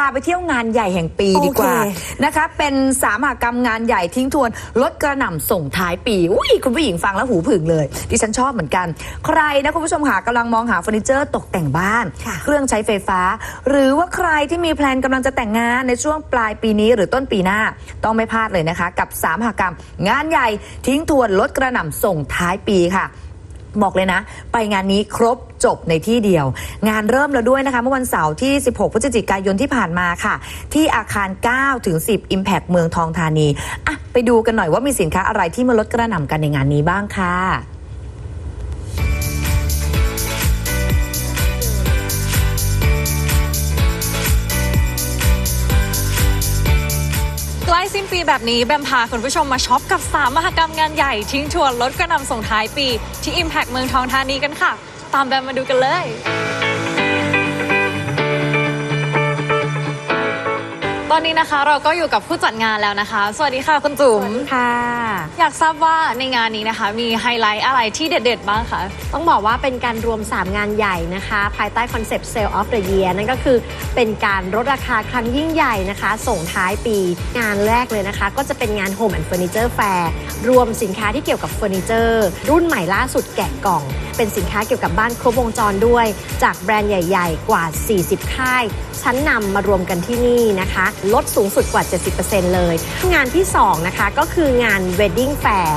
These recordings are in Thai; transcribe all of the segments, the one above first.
าไปเที่ยวงานใหญ่แห่งปีดีกว่าโอเคนะคะ เป็นสามหกรรมงานใหญ่ทิ้งทวนลดกระหน่ำส่งท้ายปีอุ้ยคุณผู้หญิงฟังแล้วหูผึ่งเลย ดิฉันชอบเหมือนกัน ใครนะคุณผู้ชมค่ะกำลังมองหาเฟอร์นิเจอร์ตกแต่งบ้านค่ะเครื่องใช้ไฟฟ้า หรือว่าใครที่มีแพลนกำลังจะแต่งงานในช่วงปลายปีนี้หรือต้นปีหน้าต้องไม่พลาดเลยนะคะ กับสามหกรรมงานใหญ่ทิ้งทวนลดกระหน่ำส่งท้ายปีค่ะ บอกเลยนะ ไปงานนี้ครบจบในที่เดียว งานเริ่มแล้วด้วยนะคะ เมื่อวันเสาร์ที่ 16 พฤศจิกายนที่ผ่านมาค่ะ ที่อาคาร 9 ถึง 10 Impact เมืองทองธานี อะ ไปดูกันหน่อยว่ามีสินค้าอะไรที่มาลดกระหน่ำกันในงานนี้บ้างค่ะ ปีแบบนี้แบมพาคุณผู้ชมมาช็อปกับ 3 มหกรรมงานใหญ่ทิ้งทวนลดกระนำส่งท้ายปี ที่ Impact เมืองทองธานีกันค่ะ ตามแบมมาดูกันเลย ตอนนี้นะคะเราก็อยู่กับผู้จัดงานแล้วนะคะ สวัสดีค่ะคุณจุ๋มค่ะ อยากทราบว่าในงานนี้นะคะ มีไฮไลท์อะไรที่เด็ด ๆ บ้างคะต้องบอกว่าเป็นการรวม 3 งานใหญ่นะคะ ภายใต้คอนเซปต์ Sale of the Year นั่นก็คือเป็นการลดราคาครั้งยิ่งใหญ่นะคะ ส่งท้ายปีงานแรกเลยนะคะ ก็จะเป็นงาน Home and Furniture Fair รวมสินค้าที่เกี่ยวกับเฟอร์นิเจอร์รุ่นใหม่ล่าสุดแกะกล่องเป็นสินค้าเกี่ยวกับบ้านครบวงจรด้วย จากแบรนด์ใหญ่ ๆ กว่า 40 ค่าย ชั้นนำมารวมกันที่นี่นะคะ ลดสูงสุดกว่า 70%เลย งานที่ 2 นะคะ ก็คืองาน Wedding Fair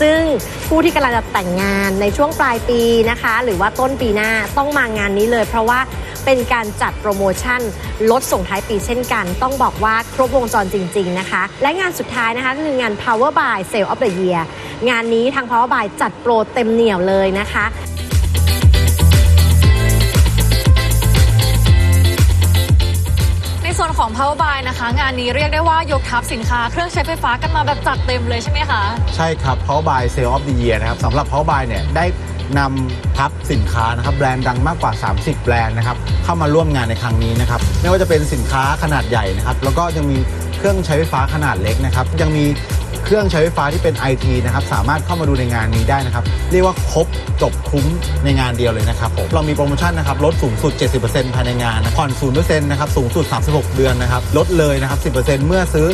ซึ่งผู้ที่กำลังจะแต่งงานในช่วงปลายปีนะคะ หรือว่าต้นปีหน้าต้องมางานนี้เลย เพราะว่าเป็นการจัดโปรโมชั่น ลดส่งท้ายปีเช่นกัน ต้องบอกว่าครบวงจรจริง ๆ นะคะ และงานสุดท้ายนะคะก็คืองาน Power by Sale of the Year งานนี้ทาง Power by จัดโปรเต็มเหนียวเลยนะคะ ของ Power Buy นะคะ งานนี้เรียกได้ว่ายกทัพสินค้าเครื่องใช้ไฟฟ้ากันมาแบบจัดเต็มเลยใช่ไหมคะ ใช่ครับ Power by Sale of the Year นะครับสำหรับ Power by เนี่ยได้นำทับสินค้านะครับแบรนด์ดังมากกว่า 30 แบรนด์นะครับเข้ามาร่วมงานในครั้งนี้นะครับไม่ว่าจะเป็นสินค้าขนาดใหญ่นะครับแล้วก็ยังมีเครื่องใช้ไฟฟ้าขนาดเล็กนะครับยังมี เครื่องใช้ไฟฟ้าที่เป็น IT นะครับสามารถเข้ามาดูในงานนี้ได้นะครับ เรียกว่าครบจบคุ้มในงานเดียวเลยนะครับผมเรามีโปรโมชั่นนะครับลดสูงสุด 70%ภายในงานนะผ่อน0%นะครับสูงสุด 36 เดือนนะครับลดเลยนะครับ 10%เมื่อซื้อ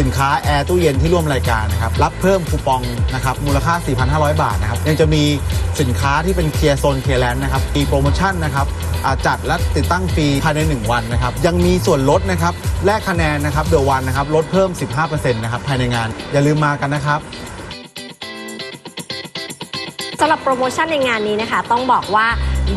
สินค้าแอร์ตู้เย็นที่ร่วมรายการนะครับรับเพิ่มคูปองนะครับมูลค่า 4,500 บาทนะครับยังจะมีสินค้าที่เป็นเคลียร์โซนเคลียร์แลนด์นะครับมีโปรโมชั่นนะครับจัดและติดตั้งฟรีภายใน 1 วันนะครับยังมีส่วนลดนะครับแลกคะแนนนะครับเดอะวันนะครับลดเพิ่ม 15%นะครับภายในงาน อย่าลืมมากันนะครับสำหรับโปรโมชั่นในงานนี้นะคะ ต้องบอกว่า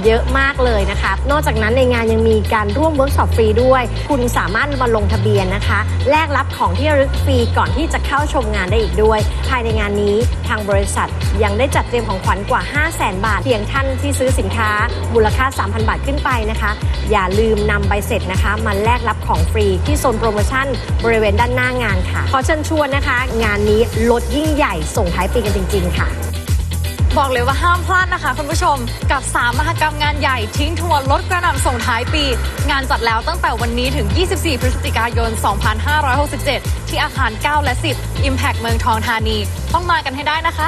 เยอะมากเลยนะคะ นอกจากนั้นในงานยังมีการร่วมเวิร์กช็อปฟรีด้วย คุณสามารถมาลงทะเบียนนะคะ แลกรับของที่ระลึกฟรีก่อนที่จะเข้าชมงานได้อีกด้วย ภายในงานนี้ทางบริษัทยังได้จัดเตรียมของขวัญกว่า 5 0 0 0 0 0บาท เพียงท่านที่ซื้อสินค้า มูลค่า 3,000 บาทขึ้นไปนะคะ อย่าลืมนำใบเสร็จนะคะมาแลกรับของฟรีที่โซนโปรโมชั่นบริเวณด้านหน้างานค่ะ ขอเชิญชวนนะคะ งานนี้ลดยิ่งใหญ่ส่งท้ายปีกันจริง ๆ ค่ะ บอกเลยว่าห้ามพลาดนะคะคุณผู้ชมกับ 3 มหกรรมงานใหญ่ทิ้งทวนลดกระหน่ำส่งท้ายปี งานจัดแล้วตั้งแต่วันนี้ถึง 24 พฤศจิกายน 2567 ที่อาคาร 9 และ 10 Impact เมืองทองธานี ต้องมากันให้ได้นะคะ